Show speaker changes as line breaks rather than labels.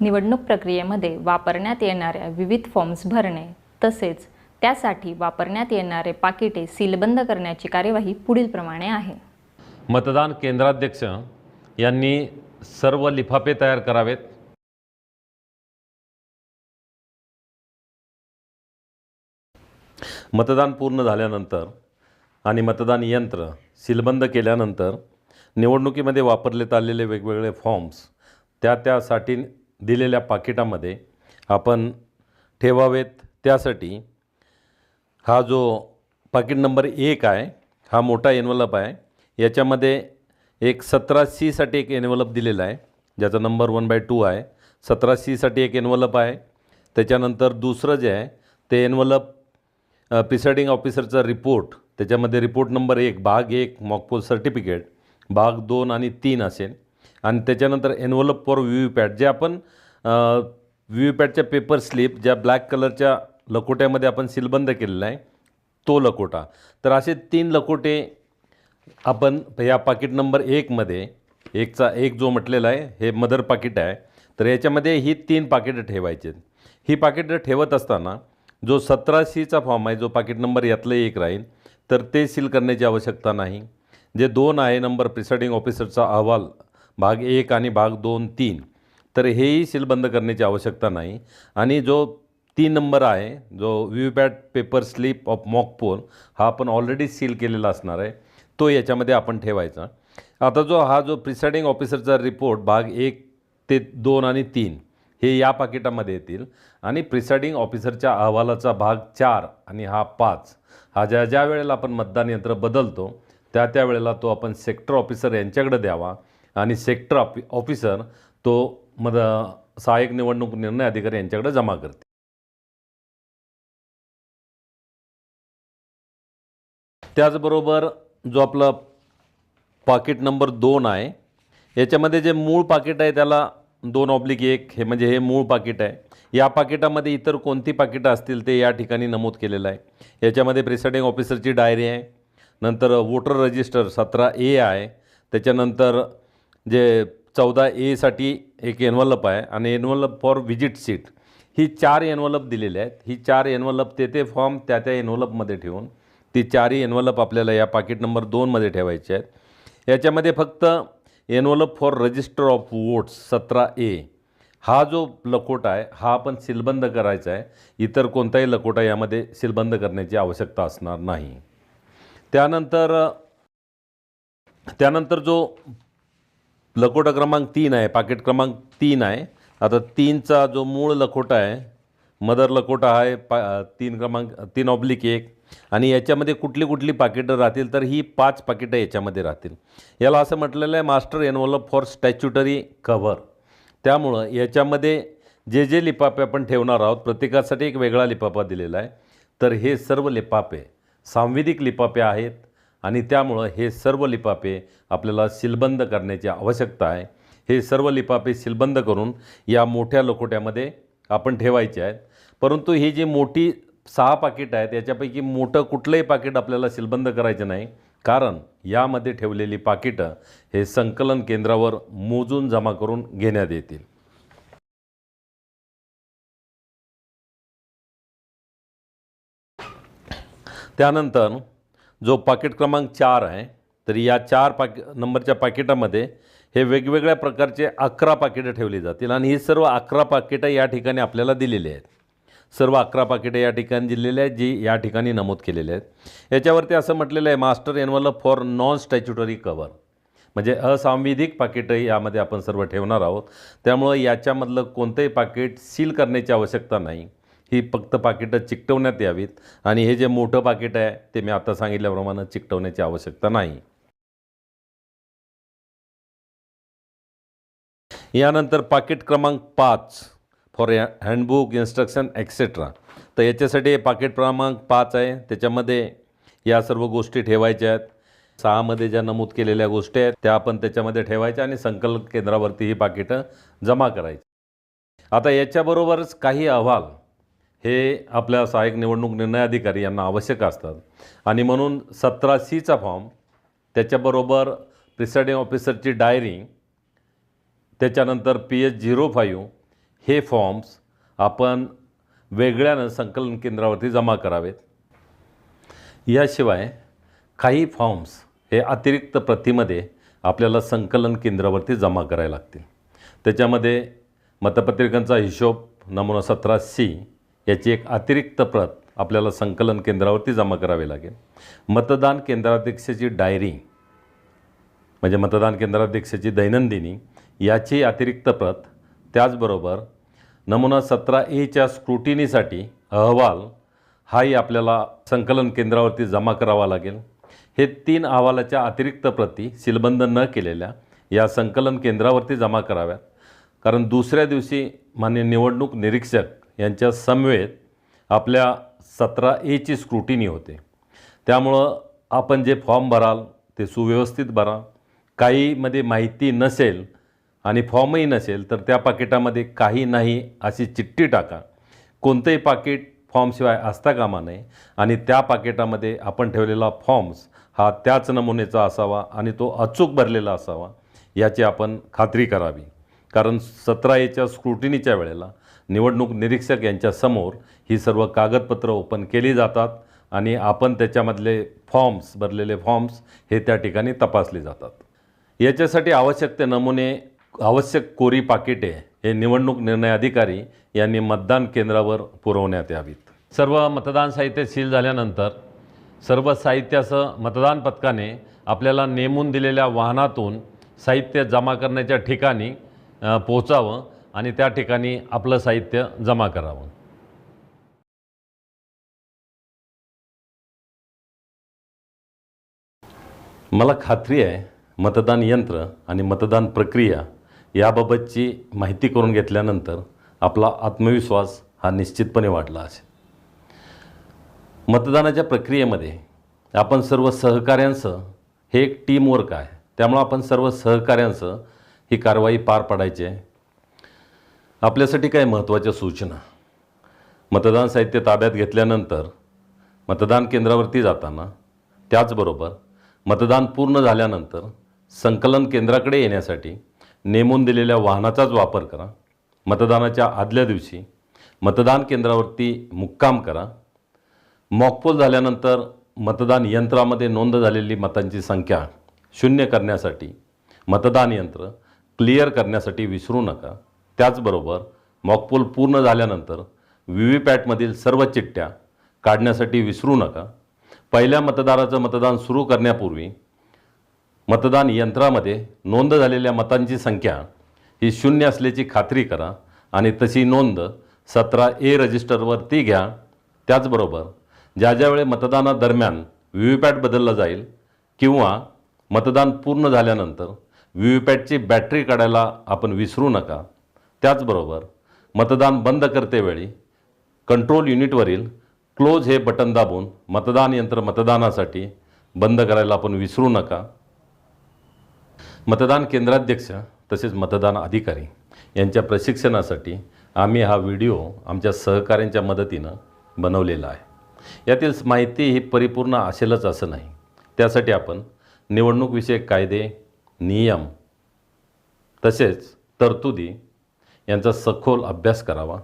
निवडणूक प्रक्रियेमध्ये वापरण्यात येणाऱ्या विविध फॉर्म्स भरणे तसेच त्यासाठी वापरण्यात येणारे पाकिटे सीलबंद करण्याची कार्यवाही पुढीलप्रमाणे आहे.
मतदान केंद्राध्यक्ष यांनी सर्व लिफाफे तयार करावेत. मतदान पूर्ण झाल्यानंतर आणि मतदान यंत्र सीलबंद केल्यानंतर निवडणुकीमध्ये वापरण्यात आलेले वेगवेगळे फॉर्म्स त्या त्यासाठी दिलेल्या पाकिटामध्ये आपण ठेवावेत. त्यासाठी हा जो पाकिट नंबर एक आहे हा मोठा एनवलप आहे. याच्यामध्ये एक सतरा सीसाठी एक एनवलप दिलेला आहे ज्याचा नंबर वन बाय टू आहे. सतरा सीसाठी एक एनवलप आहे. त्याच्यानंतर दुसरं जे आहे ते एनवलप प्रिसाइडिंग ऑफिसरचा रिपोर्ट त्याच्यामध्ये रिपोर्ट नंबर एक भाग एक मॉकपोल सर्टिफिकेट भाग दोन आणि तीन असेल. आणि त्याच्यानंतर envelope for V V PAT. जे आपण व्ही व्ही पॅटच्या पेपर स्लिप ज्या ब्लॅक कलरच्या लकोट्यामध्ये आपण सीलबंद केलेला आहे तो लकोटा. तर असे तीन लकोटे आपण या पाकिट नंबर एकमध्ये एकचा एक जो म्हटलेला आहे हे मदर पाकिट आहे. तर याच्यामध्ये ही तीन पाकिटं ठेवायची आहेत. ही पाकिटं ठेवत असताना जो सतरा सीचा फॉर्म आहे जो पाकिट नंबर यातलं एक राहील तर ते सील करण्याची आवश्यकता नाही. जे दोन आहे नंबर प्रिसाइडिंग ऑफिसरचा अहवाल भाग एक आणि भाग दोन तीन. तर हेही सीलबंद करण्याची आवश्यकता नाही. आणि जो तीन नंबर आहे जो V V PAT paper slip of mock poll हा आपण ऑलरेडी सील केलेला असणार आहे. तो याच्यामध्ये आपण ठेवायचा. आता जो हा जो प्रिसाइडिंग ऑफिसरचा रिपोर्ट भाग एक ते दोन आणि तीन हे या पाकिटामध्ये येतील. आणि प्रिसाइडिंग ऑफिसरच्या अहवालाचा भाग चार आणि हा पाच हा ज्या ज्या वेळेला आपण मतदान यंत्र बदलतो त्या त्या वेळेला तो आपण सेक्टर ऑफिसर यांच्याकडे द्यावा. आणि सेक्टर ऑफि ऑफिसर तो मद सहाय्यक निवडणूक निर्णय अधिकारी यांच्याकडे जमा करते. त्याचबरोबर जो आपला पाकिट नंबर दोन आहे याच्यामध्ये जे मूळ पाकिट आहे त्याला दोन ऑब्लिक एक हे म्हणजे हे मूळ पाकिट आहे. या पाकिटामध्ये इतर कोणती पाकिटं असतील ते या ठिकाणी नमूद केलेलं आहे. याच्यामध्ये प्रिसाइडिंग ऑफिसरची डायरी आहे. नंतर वोटर रजिस्टर सतरा ए आहे. त्याच्यानंतर जे चौदा एसाठी एक एनवलप आहे आणि एनवलप फॉर व्हिजिट सीट ही चार एनवलप दिलेले आहेत. ही चार एनवलप ते ते फॉर्म त्या त्या एनवलपमध्ये ठेवून ती चारही एनवलप आपल्याला या पाकिट नंबर दोनमध्ये ठेवायचे आहेत. याच्यामध्ये फक्त envelope for register of votes सतरा ए हा जो लकोटा आहे हा आपण सीलबंद करायचा आहे. इतर कोणताही लकोटा यामध्ये सीलबंद करण्याची आवश्यकता असणार नाही. त्यानंतर त्यानंतर जो लकोटा क्रमांक तीन आहे पाकिट क्रमांक तीन आहे. आता तीनचा जो मूळ लकोटा आहे मदर लकोटा आहे पा तीन क्रमांक तीन ऑब्लिक एक. आणि याच्यामध्ये कुठली कुठली पाकिटं राहतील तर ही पाच पाकिटं याच्यामध्ये राहतील. याला असं म्हटलेलं आहे master envelope for statutory cover त्यामुळं याच्यामध्ये जे जे लिपापे आपण ठेवणार आहोत प्रत्येकासाठी एक वेगळा लिपापा दिलेला आहे. तर हे सर्व लिपापे सांविधिक लिपापे आहेत. आणि त्यामुळं हे सर्व लिपापे आपल्याला सीलबंद करण्याची आवश्यकता आहे. हे सर्व लिपापे सीलबंद करून या मोठ्या लखोट्यामध्ये आपण ठेवायचे आहेत. परंतु ही जी मोठी सहा पाकिट आहेत याच्यापैकी मोठं कुठलंही पाकिट आपल्याला सीलबंद करायचं नाही. कारण यामध्ये ठेवलेली पाकिटं हे संकलन केंद्रावर मोजून जमा करून घेण्यात येतील. त्यानंतर जो पाकिट क्रमांक चार आहे तर या चार पाकि नंबरच्या पाकिटामध्ये हे वेगवेगळ्या प्रकारचे अकरा पाकिटं ठेवली जातील. आणि ही सर्व अकरा पाकिटं या ठिकाणी आपल्याला दिलेली आहेत. सर्व अकरा पाकिटं या ठिकाणी दिलेली आहेत जी या ठिकाणी नमूद केलेली आहेत. याच्यावरती असं म्हटलेलं आहे master envelope for non statutory cover म्हणजे असांविधिक पाकिटं यामध्ये आपण सर्व ठेवणार आहोत. त्यामुळं याच्यामधलं कोणतंही पाकिट सील करण्याची आवश्यकता नाही. ही फक्त पाकिटं चिकटवण्यात यावीत आणि हे जे मोठं पाकिट आहे ते मी आता सांगितल्याप्रमाणे चिकटवण्याची आवश्यकता नाही. यानंतर पाकिट क्रमांक पाच फॉर हँडबुक इन्स्ट्रक्शन एक्सेट्रा तर याच्यासाठी हे पाकिट क्रमांक पाच आहे. त्याच्यामध्ये या सर्व गोष्टी ठेवायच्या आहेत. सहामध्ये ज्या नमूद केलेल्या गोष्टी आहेत त्या आपण त्याच्यामध्ये ठेवायच्या आणि संकलन केंद्रावरती ही पाकिटं जमा करायची. आता याच्याबरोबरच काही अहवाल हे आपल्या सहाय्यक निवडणूक निर्णय अधिकारी यांना आवश्यक असतात. आणि म्हणून सतरा सीचा फॉर्म त्याच्याबरोबर प्रिसाइडिंग ऑफिसरची डायरी त्याच्यानंतर पी एच झिरो फाईव्ह हे फॉर्म्स आपण वेगळ्यानं संकलन केंद्रावरती जमा करावेत. याशिवाय काही फॉर्म्स हे अतिरिक्त प्रतीमध्ये आपल्याला संकलन केंद्रावरती जमा करायला लागतील. त्याच्यामध्ये मतपत्रिकांचा हिशोब नमुना सतरा सी याची एक अतिरिक्त प्रत आपल्याला संकलन केंद्रावरती जमा करावी लागेल. मतदान केंद्राध्यक्षाची डायरी म्हणजे मतदान केंद्राध्यक्षाची दैनंदिनी याची अतिरिक्त प्रत त्याचबरोबर नमुना सतरा एच्या स्क्रुटिनीसाठी अहवाल हाही आपल्याला संकलन केंद्रावरती जमा करावा लागेल. हे तीन अहवालाच्या अतिरिक्त प्रती सीलबंद न केलेल्या या संकलन केंद्रावरती जमा कराव्यात. कारण दुसऱ्या दिवशी मान्य निवडणूक निरीक्षक यांच्या समवेत आपल्या सतरा एची स्क्रुटिनी होते. त्यामुळं आपण जे फॉर्म भराल ते सुव्यवस्थित भरा. काहीमध्ये माहिती नसेल आणि फॉर्मही नसेल तर त्या पाकिटामध्ये काही नाही अशी चिठ्ठी टाका. कोणतंही पाकिट फॉर्मशिवाय असता कामा नये. आणि त्या पाकिटामध्ये आपण ठेवलेला फॉर्म्स हा त्याच नमुनेचा असावा आणि तो अचूक भरलेला असावा याची आपण खात्री करावी. कारण सतरा एच्या स्क्रुटिनीच्या वेळेला निवडणूक निरीक्षक यांच्यासमोर ही सर्व कागदपत्रं ओपन केली जातात आणि आपण त्याच्यामधले फॉर्म्स भरलेले फॉर्म्स हे त्या ठिकाणी तपासले जातात. याच्यासाठी आवश्यक ते नमुने आवश्यक कोरी पाकिटे हे निवडणूक निर्णय अधिकारी यांनी मतदान केंद्रावर पुरवण्यात यावीत. सर्व मतदान साहित्य सील झाल्यानंतर सर्व साहित्यासह मतदान पथकाने आपल्याला नेमून दिलेल्या वाहनातून साहित्य जमा करण्याच्या ठिकाणी पोहोचावं आणि त्या ठिकाणी आपलं साहित्य जमा करावं. मला खात्री आहे मतदान यंत्र आणि मतदान प्रक्रिया याबाबतची माहिती करून घेतल्यानंतर आपला आत्मविश्वास हा निश्चितपणे वाढला असेल. मतदानाच्या प्रक्रियेमध्ये आपण सर्व सहकाऱ्यांसह हे एक टीमवर्क आहे. त्यामुळं आपण सर्व सहकाऱ्यांसह ही कारवाई पार पाडायची आहे. आपल्यासाठी काय महत्त्वाच्या सूचना? मतदान साहित्य ताब्यात घेतल्यानंतर मतदान केंद्रावरती जाताना त्याचबरोबर मतदान पूर्ण झाल्यानंतर संकलन केंद्राकडे येण्यासाठी नेमून दिलेल्या वाहनाचाच वापर करा. मतदानाच्या आदल्या दिवशी मतदान केंद्रावरती मुक्काम करा. मॉकपोल झाल्यानंतर मतदान यंत्रामध्ये नोंद झालेली मतांची संख्या शून्य करण्यासाठी मतदान यंत्र क्लिअर करण्यासाठी विसरू नका. त्याचबरोबर मॉकपोल पूर्ण झाल्यानंतर व्ही व्ही पॅटमधील सर्व चिठ्ठ्या काढण्यासाठी विसरू नका. पहिल्या मतदाराचं मतदान सुरू करण्यापूर्वी मतदान यंत्रामध्ये नोंद झालेल्या मतांची संख्या ही शून्य असल्याची खात्री करा आणि तशी नोंद सतरा ए रजिस्टरवरती घ्या. त्याचबरोबर ज्या ज्यावेळी मतदानादरम्यान व्ही व्ही पॅट बदलला जाईल किंवा मतदान पूर्ण झाल्यानंतर व्ही व्ही पॅटची बॅटरी काढायला आपण विसरू नका. त्याचबरोबर मतदान बंद करतेवेळी कंट्रोल युनिटवरील क्लोज हे बटन दाबून मतदान यंत्र मतदानासाठी बंद करायला आपण विसरू नका. मतदान केंद्राध्यक्ष तसेच मतदान अधिकारी यांच्या प्रशिक्षणासाठी आम्ही हा व्हिडिओ आमच्या सहकाऱ्यांच्या मदतीनं बनवलेला आहे. यातील माहिती ही परिपूर्ण असेलच असं नाही. त्यासाठी आपण निवडणूकविषयक कायदे नियम तसेच तरतुदी यांचा सखोल अभ्यास करावा.